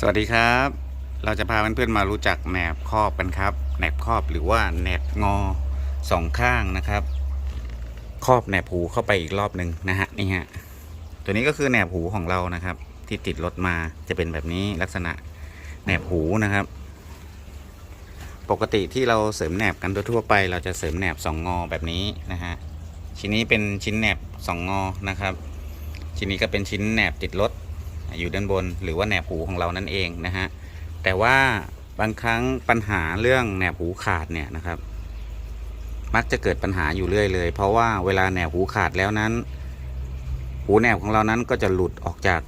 สวัสดีครับ เราจะพาเพื่อนๆมารู้จักแหนบครอบกันครับแหนบครอบหรือว่าแหนบงอสองข้างนะครับ ครอบแหนบหูเข้าไปอีกรอบหนึ่งนะฮะนี่ฮะตัวนี้ก็คือแหนบหูของเรานะครับ ที่ติดรถมาจะเป็นแบบนี้ลักษณะแหนบหูนะครับ ปกติที่เราเสริมแหนบกันทั่วไป เราจะเสริมแหนบสองงอแบบนี้นะฮะชิ้นนี้เป็นชิ้นแหนบสองงอนะครับ ชิ้นนี้ก็เป็นชิ้นแหนบติดรถ อยู่ด้านบนหรือว่าแหนบหูของเรานั่นเองนะฮะแต่ว่าบางครั้งปัญหาเรื่องแหนบหูขาดเนี่ยนะครับ มักจะเกิดปัญหาอยู่เรื่อยเลย เพราะว่าเวลาแหนบหูขาดแล้วนั้น หูแหนบของเรานั้นก็จะหลุดออกจาก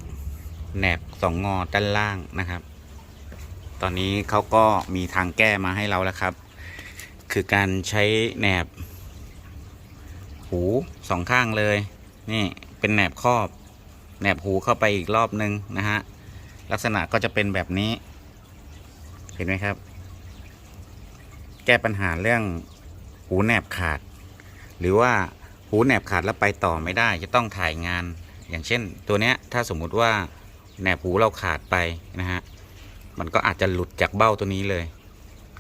แหนบสองงอด้านล่างนะครับ ตอนนี้เขาก็มีทางแก้มาให้เราแล้วครับ คือการใช้แหนบ หูสองข้างเลย นี่เป็นแหนบครอบ แหนบหูเข้าไปอีกรอบนึงนะฮะลักษณะก็จะเป็นแบบนี้ เห็นไหมครับ แก้ปัญหาเรื่องหูแหนบขาด หรือว่าหูแหนบขาดแล้วไปต่อไม่ได้ จะต้องถ่ายงาน อย่างเช่น ตัวเนี้ยถ้าสมมุติว่าแหนบหูเราขาดไปนะฮะมันก็อาจจะหลุดจากเบ้าตัวนี้เลย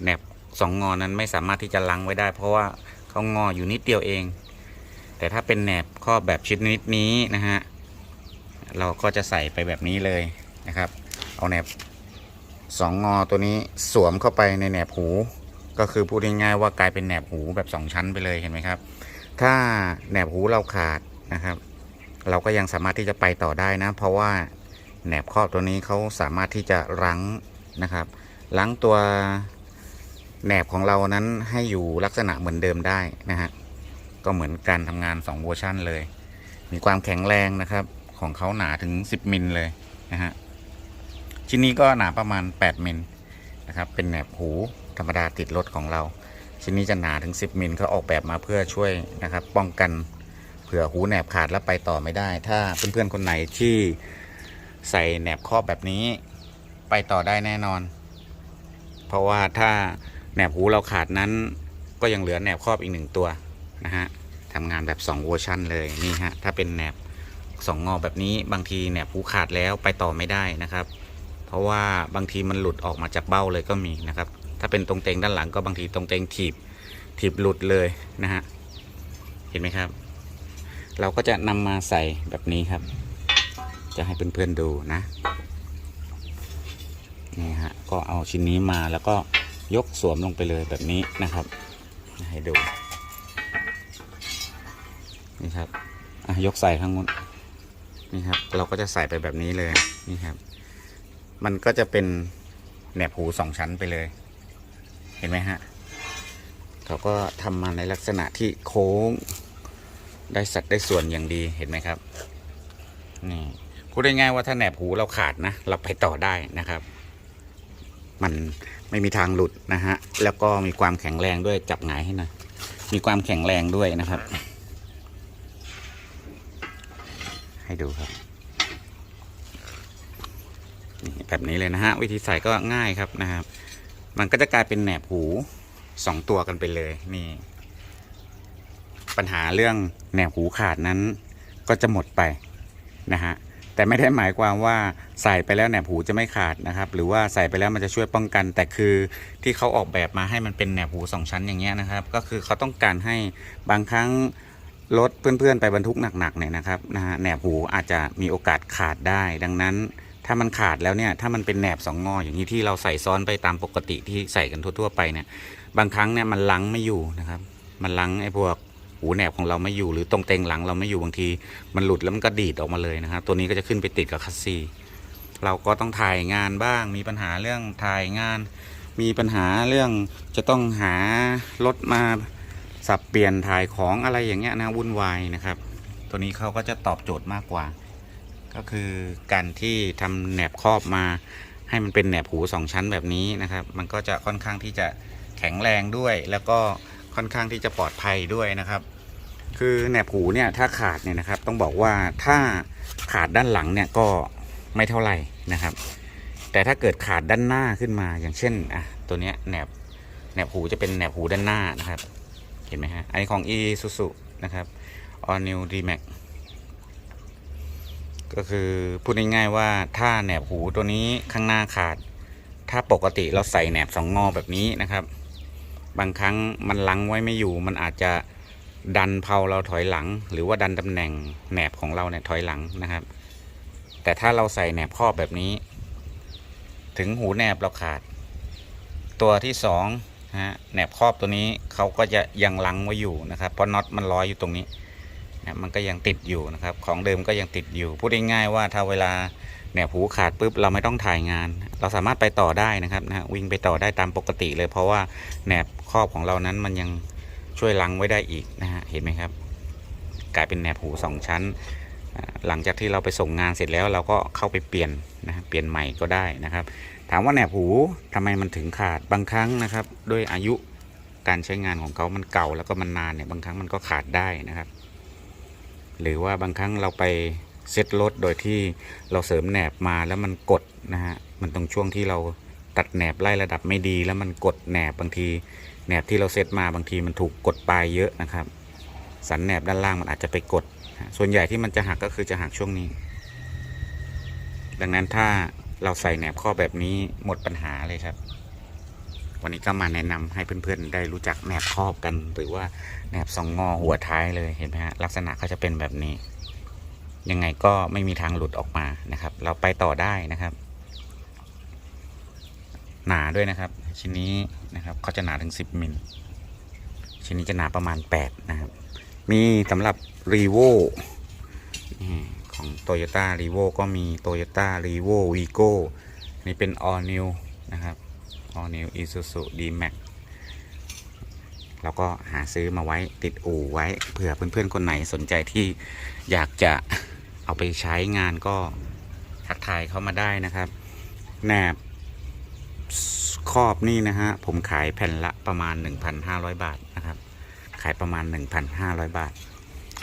แหนบสองงอนั้นไม่สามารถที่จะลังไว้ได้ เพราะว่าเขางออยู่นิดเดียวเอง แต่ถ้าเป็นแหนบข้อแบบชนิดนี้นะฮะ เราก็จะใส่ไปแบบนี้เลยนะครับ เอาแหนบสองงอตัวนี้สวมเข้าไปในแหนบหู ก็คือพูดง่ายๆว่ากลายเป็นแหนบหูแบบสองชั้นไปเลยเห็นไหมครับ ถ้าแหนบหูเราขาดนะครับ เราก็ยังสามารถที่จะไปต่อได้นะ เพราะว่าแหนบครอบตัวนี้เขาสามารถที่จะรั้งนะครับรั้งตัวแหนบของเรานั้นให้อยู่ลักษณะเหมือนเดิมได้นะฮะก็เหมือนการทำงาน2เวอร์ชันเลย มีความแข็งแรงนะครับ ของเขาหนาถึง 10มิลเลยนะฮะชิ้นนี้ก็หนาประมาณ 8มิลนะครับเป็นแหนบหูธรรมดาติดรถของเรา ชิ้นนี้จะหนาถึง 10มิลเขาออกแบบมาเพื่อช่วยนะครับ ป้องกันเผื่อหูแหนบขาดแล้วไปต่อไม่ได้ ถ้าเพื่อนๆคนไหนที่ใส่แหนบครอบแบบนี้ไปต่อได้แน่นอน เพราะว่าถ้าแหนบหูเราขาดนั้น ก็ยังเหลือแหนบครอบอีกหนึ่งตัวนะฮะทำงานแบบ 2 เวอร์ชันเลยนี่ฮะถ้าเป็นแหนบ สองงอแบบนี้บางทีเนี่ยผูขาดแล้วไปต่อไม่ได้นะครับ เพราะว่าบางทีมันหลุดออกมาจากเบ้าเลยก็มีนะครับ ถ้าเป็นตรงเตงด้านหลังก็บางทีตรงเตงถีบถีบหลุดเลยนะฮะเห็นไหมครับ เราก็จะนำมาใส่แบบนี้ครับ จะให้เพื่อนๆดูนะนี่ฮะก็เอาชิ้นนี้มาแล้วก็ยกสวมลงไปเลยแบบนี้นะครับ ให้ดูนี่ครับยกใส่ข้างบน นี่ครับ เราก็จะใส่ไปแบบนี้เลยนี่ครับ มันก็จะเป็นแหนบหูสองชั้นไปเลย เห็นไหมฮะเขาก็ทำมาในลักษณะที่โค้ง ได้สัดได้ส่วนอย่างดีเห็นไหมครับนี่พูดได้ง่ายว่าถ้าแหนบหูเราขาดนะ เราไปต่อได้นะครับ มันไม่มีทางหลุดนะฮะ แล้วก็มีความแข็งแรงด้วยจับหงายให้นะ มีความแข็งแรงด้วยนะครับ ให้ดูครับนี่แบบนี้เลยนะฮะ วิธีใส่ก็ง่ายครับนะครับ มันก็จะกลายเป็นแหนบหูสองตัวกันไปเลยนี่ ปัญหาเรื่องแหนบหูขาดนั้นก็จะหมดไปนะฮะแต่ไม่ได้หมายความว่าใส่ไปแล้วแหนบหูจะไม่ขาดนะครับ หรือว่าใส่ไปแล้วมันจะช่วยป้องกัน แต่คือที่เขาออกแบบมาให้มันเป็นแหนบหูสองชั้นอย่างเงี้ยนะครับ ก็คือเขาต้องการให้บางครั้ง รถเพื่อนๆ ไปบรรทุกหนักๆเนี่ยนะครับนะฮะแหนบหูอาจจะมีโอกาสขาดได้ ดังนั้นถ้ามันขาดแล้วเนี่ยถ้ามันเป็นแหนบสองงออย่างนี้ที่เราใส่ซ้อนไปตามปกติที่ใส่กันทั่วๆไปเนี่ยบางครั้งเนี่ยมันลังไม่อยู่นะครับมันลังไอ้พวกหูแหนบของเราไม่อยู่หรือตรงเต็งหลังเราไม่อยู่บางที มันหลุดแล้วมันก็ดีดออกมาเลยนะครับตัวนี้ก็จะขึ้นไปติดกับคัสซีเราก็ต้องถ่ายงานบ้าง มีปัญหาเรื่องถ่ายงาน มีปัญหาเรื่องจะต้องหารถมา สับเปลี่ยนถ่ายของอะไรอย่างเงี้ยนะวุ่นวายนะครับ ตัวนี้เขาก็จะตอบโจทย์มากกว่า ก็คือการที่ทำแหนบครอบมาให้มันเป็นแหนบหูสองชั้นแบบนี้นะครับ มันก็จะค่อนข้างที่จะแข็งแรงด้วย แล้วก็ค่อนข้างที่จะปลอดภัยด้วยนะครับ คือแหนบหูเนี่ยถ้าขาดเนี่ยนะครับ ต้องบอกว่าถ้าขาดด้านหลังเนี่ยก็ไม่เท่าไหร่นะครับ แต่ถ้าเกิดขาดด้านหน้าขึ้นมาอย่างเช่นอะตัวเนี้ยแหนบแหนบหูจะเป็นแหนบหูด้านหน้านะครับ เห็นไหมฮะอันนี้ของ e s u s u นะครับ all new d max ก็คือพูดง่ายๆว่าถ้าแหนบหูตัวนี้ข้างหน้าขาด ถ้าปกติเราใส่แหนบสองงอแบบนี้นะครับ บางครั้งมันลังไว้ไม่อยู่ มันอาจจะดันเพาเราถอยหลัง หรือว่าดันตำแหน่งแหนบของเราเนี่ยถอยหลังนะครับ แต่ถ้าเราใส่แหนบครอบแบบนี้ ถึงหูแหนบเราขาด ตัวที่สอง ฮะแหนบครอบตัวนี้เขาก็จะยังลังไว้อยู่นะครับเพราะน็อตมันลอยอยู่ตรงนี้นะมันก็ยังติดอยู่นะครับ ของเดิมก็ยังติดอยู่ พูดง่ายๆว่าถ้าเวลาแหนบหูขาดปุ๊บเราไม่ต้องถ่ายงาน เราสามารถไปต่อได้นะครับนะวิ่งไปต่อได้ตามปกติเลย เพราะว่าแหนบครอบของเรานั้นมันยังช่วยลังไว้ได้อีกนะฮะเห็นไหมครับ กลายเป็นแหนบหูสองชั้น หลังจากที่เราไปส่งงานเสร็จแล้วเราก็เข้าไปเปลี่ยนนะเปลี่ยนใหม่ก็ได้นะครับ ถามว่าแหนบหูทำไมมันถึงขาดบางครั้งนะครับ ด้วยอายุการใช้งานของเขามันเก่าแล้วก็มันนานเนี่ยบางครั้งมันก็ขาดได้นะครับ หรือว่าบางครั้งเราไปเซ็ตรถโดยที่เราเสริมแหนบมาแล้วมันกดนะฮะมันตรงช่วงที่เราตัดแหนบไล่ระดับไม่ดี แล้วมันกดแหนบบางทีแหนบที่เราเซ็ตมาบางทีมันถูกกดปลายเยอะนะครับ สันแหนบด้านล่างมันอาจจะไปกด ส่วนใหญ่ที่มันจะหักก็คือจะหักช่วงนี้ ดังนั้นถ้า เราใส่แหนบข้อแบบนี้หมดปัญหาเลยครับ วันนี้ก็มาแนะนำให้เพื่อนๆ ได้รู้จักแหนบครอบกัน หรือว่าแหนบสองงอหัวท้ายเลยเห็นไหมฮะลักษณะเขาจะเป็นแบบนี้ ยังไงก็ไม่มีทางหลุดออกมานะครับ เราไปต่อได้นะครับ หนาด้วยนะครับ ชิ้นนี้นะครับเขาจะหนาถึง 10มิลชิ้นนี้จะหนาประมาณ 8 นะครับ มีสำหรับ r e v o ของ Toyota r e v o ก็มี Toyota r e v o Vigo นี่เป็น All New นะครับ All New Isuzu D-Max เราก็หาซื้อมาไว้ติดอู่ไว้เผื่อเพื่อนๆ คนไหนสนใจที่อยากจะเอาไปใช้งานก็ทักทายเข้ามาได้นะครับแหนบครอบนี่นะฮะ ผมขายแผ่นละประมาณ 1,500 บาทนะครับ ขายประมาณ 1,500 บาท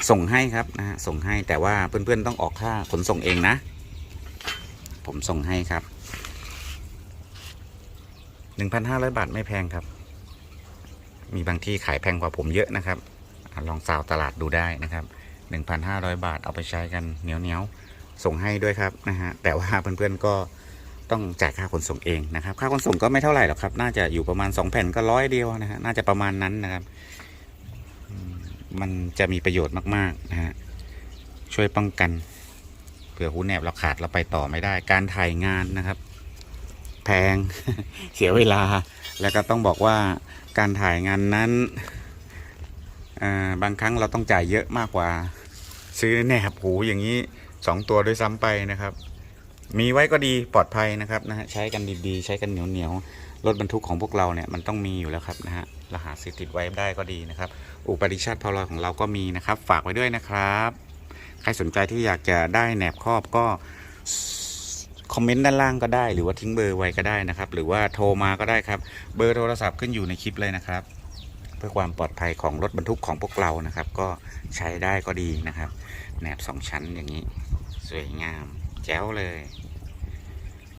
ส่งให้ครับนะฮะส่งให้แต่ว่าเพื่อนๆต้องออกค่าขนส่งเองนะ ผมส่งให้ครับ1,500บาทไม่แพงครับ มีบางที่ขายแพงกว่าผมเยอะนะครับ ลองสาวตลาดดูได้นะครับ1,500บาทเอาไปใช้กันเหนียวเหนียวๆส่งให้ด้วยครับนะฮะแต่ว่าเพื่อนๆก็ต้องจ่ายค่าขนส่งเองนะครับ ค่าขนส่งก็ไม่เท่าไหร่หรอกครับ น่าจะอยู่ประมาณ 2 แผ่นก็ร้อยเดียวนะฮะน่าจะประมาณนั้นนะครับ มันจะมีประโยชน์มากๆนะฮะช่วยป้องกันเผื่อหูแหนบเราขาดเราไปต่อไม่ได้ การถ่ายงานนะครับ แพงเสียเวลา แล้วก็ต้องบอกว่าการถ่ายงานนั้นบางครั้งเราต้องจ่ายเยอะมากกว่า ซื้อแหนบหูอย่างนี้สองตัวด้วยซ้ำไปนะครับ มีไว้ก็ดีปลอดภัยนะครับนะฮะใช้กันดีๆ ใช้กันเหนียวๆ รถบรรทุกของพวกเราเนี่ยมันต้องมีอยู่แล้วครับนะฮะรหัสสติดไว้ได้ก็ดีนะครับ อุปริชาติพาวลอยของเราก็มีนะครับ ฝากไว้ด้วยนะครับ ใครสนใจที่อยากจะได้แหนบครอบก็คอมเมนต์ด้านล่างก็ได้ หรือว่าทิ้งเบอร์ไว้ก็ได้นะครับ หรือว่าโทรมาก็ได้ครับ เบอร์โทรศัพท์ขึ้นอยู่ในคลิปเลยนะครับ เพื่อความปลอดภัยของรถบรรทุกของพวกเรานะครับ ก็ใช้ได้ก็ดีนะครับแหนบสองชั้นอย่างนี้ สวยงาม แจ๋วเลย